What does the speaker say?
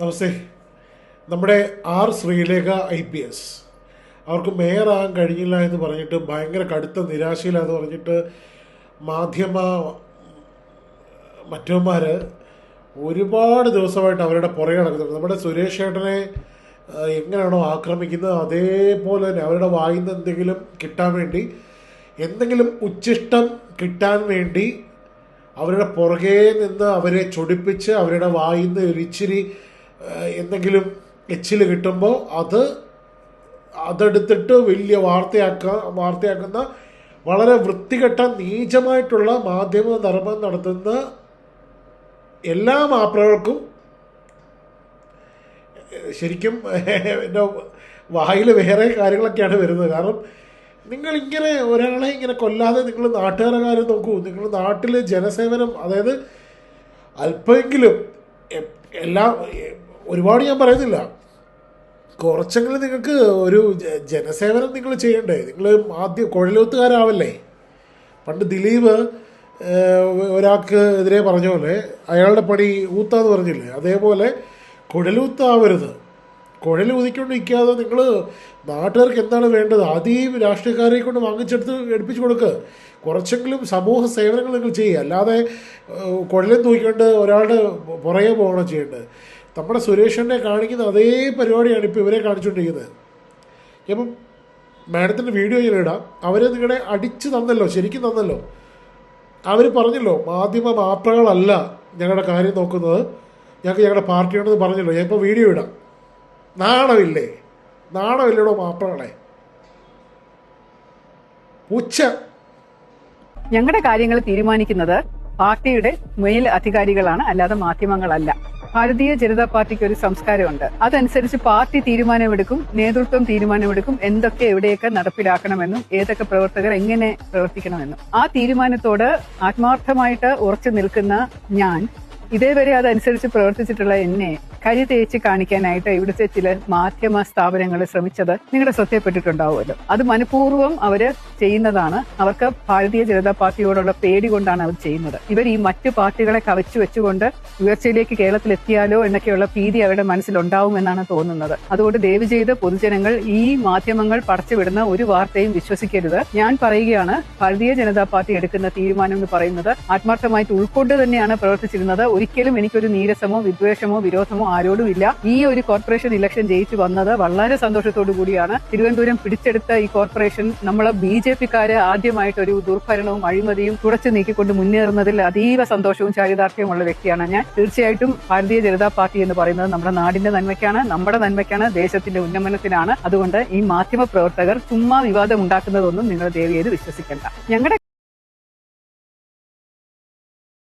നമസ്തേ. നമ്മുടെ R Sreelekha I P S. അവർക്ക് മേയറാകാൻ കഴിഞ്ഞില്ല എന്ന് പറഞ്ഞിട്ട് ഭയങ്കര കടുത്ത നിരാശയിലാന്ന് പറഞ്ഞിട്ട് മാധ്യമ മറ്റവന്മാർ ഒരുപാട് ദിവസമായിട്ട് അവരുടെ പുറകെ നടക്കുന്നുണ്ട്. നമ്മുടെ സുരേഷ് ചേട്ടനെ എങ്ങനെയാണോ ആക്രമിക്കുന്നത് അതേപോലെ തന്നെ അവരുടെ വായിൽ നിന്ന് എന്തെങ്കിലും കിട്ടാൻ വേണ്ടി എന്തെങ്കിലും ഉച്ചിഷ്ടം കിട്ടാൻ വേണ്ടി അവരുടെ പുറകെ നിന്ന് അവരെ ചൊടിപ്പിച്ച് അവരുടെ വായിൽ നിന്ന് ഒരിച്ചിരി എന്തെങ്കിലും എച്ചിൽ കിട്ടുമ്പോൾ അത് അതെടുത്തിട്ട് വലിയ വാർത്തയാക്ക വാർത്തയാക്കുന്ന വളരെ വൃത്തികെട്ട നീചമായിട്ടുള്ള മാധ്യമ ധർമ്മം നടത്തുന്ന എല്ലാ മാപ്രകൾക്കും ശരിക്കും എന്റെ വായിൽ വേറെ കാര്യങ്ങളൊക്കെയാണ് വരുന്നത്. കാരണം നിങ്ങളിങ്ങനെ ഒരാളെ ഇങ്ങനെ കൊല്ലാതെ നിങ്ങൾ നാട്ടുകാരെ കാര്യം നോക്കൂ. നിങ്ങൾ നാട്ടിലെ ജനസേവനം അതായത് അല്പമെങ്കിലും എല്ലാം ഒരുപാട് ഞാൻ പറയുന്നില്ല. കുറച്ചെങ്കിലും നിങ്ങൾക്ക് ഒരു ജനസേവനം നിങ്ങൾ ചെയ്യണ്ടേ? നിങ്ങൾ ആദ്യം കുഴലൂത്തുകാരാവല്ലേ? പണ്ട് ദിലീപ് ഒരാൾക്ക് എതിരെ പറഞ്ഞ പോലെ അയാളുടെ പണി ഊത്താന്ന് പറഞ്ഞില്ലേ? അതേപോലെ കുഴലൂത്താവരുത്. കുഴൽ ഊതിക്കൊണ്ട് നിൽക്കാതെ നിങ്ങൾ നാട്ടുകാർക്ക് എന്താണ് വേണ്ടത്? ആദ്യം രാഷ്ട്രീയക്കാരെ കൊണ്ട് വാങ്ങിച്ചെടുത്ത് എടുപ്പിച്ചു കൊടുക്കുക കുറച്ചെങ്കിലും സമൂഹ സേവനങ്ങൾ നിങ്ങൾ ചെയ്യുക അല്ലാതെ കുഴലും തൂക്കിക്കൊണ്ട് ഒരാളുടെ പുറകെ പോകണം ചെയ്യേണ്ടത്. നമ്മുടെ സുരേഷിനെ കാണിക്കുന്ന അതേ പരിപാടിയാണ് ഇപ്പോൾ ഇവരെ കാണിച്ചുകൊണ്ടിരിക്കുന്നത് ഇപ്പം മാഡത്തിന്റെ വീഡിയോ ഞാൻ ഇടാം. അവർ നിങ്ങളെ അടിച്ച് തന്നല്ലോ ശരിക്കും തന്നല്ലോ. അവർ പറഞ്ഞല്ലോ മാധ്യമ മാപ്രകളല്ല ഞങ്ങളുടെ കാര്യം നോക്കുന്നത്. ഞങ്ങൾക്ക് ഞങ്ങളുടെ പാർട്ടിയാണെന്ന് പറഞ്ഞല്ലോ. ഞാൻ ഇപ്പോൾ വീഡിയോ ഇടാം. നാണമില്ലേ? നാണമില്ലടോ മാപ്പിളെ പുച്ഛ ഞങ്ങളുടെ കാര്യങ്ങൾ തീരുമാനിക്കുന്നത് പാർട്ടിയുടെ മേൽ അധികാരികളാണ് അല്ലാതെ മാധ്യമങ്ങളല്ല. ഭാരതീയ ജനതാ പാർട്ടിക്ക് ഒരു സംസ്കാരമുണ്ട്. അതനുസരിച്ച് പാർട്ടി തീരുമാനമെടുക്കും നേതൃത്വം തീരുമാനമെടുക്കും എന്തൊക്കെ എവിടെയൊക്കെ നടപ്പിലാക്കണമെന്നും ഏതൊക്കെ പ്രവർത്തകർ എങ്ങനെ പ്രവർത്തിക്കണമെന്നും. ആ തീരുമാനത്തോട് ആത്മാർത്ഥമായിട്ട് ഉറച്ചു നിൽക്കുന്ന ഞാൻ ഇതേവരെ അതനുസരിച്ച് പ്രവർത്തിച്ചിട്ടുള്ള എന്നെ കരി തേച്ച് കാണിക്കാനായിട്ട് ഇവിടുത്തെ ചില മാധ്യമ സ്ഥാപനങ്ങൾ ശ്രമിച്ചത് നിങ്ങളുടെ ശ്രദ്ധയപ്പെട്ടിട്ടുണ്ടാവുമല്ലോ. അത് മനഃപൂർവം അവർ ചെയ്യുന്നതാണ്. അവർക്ക് ഭാരതീയ ജനതാ പാർട്ടിയോടുള്ള പേടി കൊണ്ടാണ് അവർ ചെയ്യുന്നത്. ഇവർ ഈ മറ്റു പാർട്ടികളെ കവച്ചു വെച്ചുകൊണ്ട് ഉയർച്ചയിലേക്ക് കേരളത്തിൽ എത്തിയാലോ എന്നൊക്കെയുള്ള ഭീതി അവരുടെ മനസ്സിലുണ്ടാവുമെന്നാണ് തോന്നുന്നത്. അതുകൊണ്ട് ദയവ് ചെയ്ത് പൊതുജനങ്ങൾ ഈ മാധ്യമങ്ങൾ പടച്ചുവിടുന്ന ഒരു വാർത്തയും വിശ്വസിക്കരുത്. ഞാൻ പറയുകയാണ് ഭാരതീയ ജനതാ പാർട്ടി എടുക്കുന്ന തീരുമാനം എന്ന് പറയുന്നത് ആത്മാർത്ഥമായിട്ട് ഉൾക്കൊണ്ട് തന്നെയാണ് പ്രവർത്തിച്ചിരുന്നത്. ഒരിക്കലും എനിക്കൊരു നീരസമോ വിദ്വേഷമോ വിരോധമോ ആരോടും ഇല്ല ഈ ഒരു കോർപ്പറേഷൻ ഇലക്ഷൻ ജയിച്ചു വന്നത് വളരെ സന്തോഷത്തോടു കൂടിയാണ്. തിരുവനന്തപുരം പിടിച്ചെടുത്ത ഈ കോർപ്പറേഷൻ നമ്മളെ ബി ജെ പിക്കാര് ആദ്യമായിട്ട് ഒരു ദുർഭരണവും അഴിമതിയും തുടച്ചു നീക്കിക്കൊണ്ട് മുന്നേറുന്നതിൽ അതീവ സന്തോഷവും ചാരിതാർത്ഥ്യമുള്ള വ്യക്തിയാണ് ഞാൻ. തീർച്ചയായിട്ടും ഭാരതീയ ജനതാ പാർട്ടി എന്ന് പറയുന്നത് നമ്മുടെ നാടിന്റെ നന്മയ്ക്കാണ് നമ്മുടെ നന്മയ്ക്കാണ് ദേശത്തിന്റെ ഉന്നമനത്തിനാണ്. അതുകൊണ്ട് ഈ മാധ്യമ പ്രവർത്തകർ ചുമ്മാ വിവാദം ഉണ്ടാക്കുന്നതൊന്നും നിങ്ങൾ ദേവിയത് വിശ്വസിക്കേണ്ട. ഞങ്ങളുടെ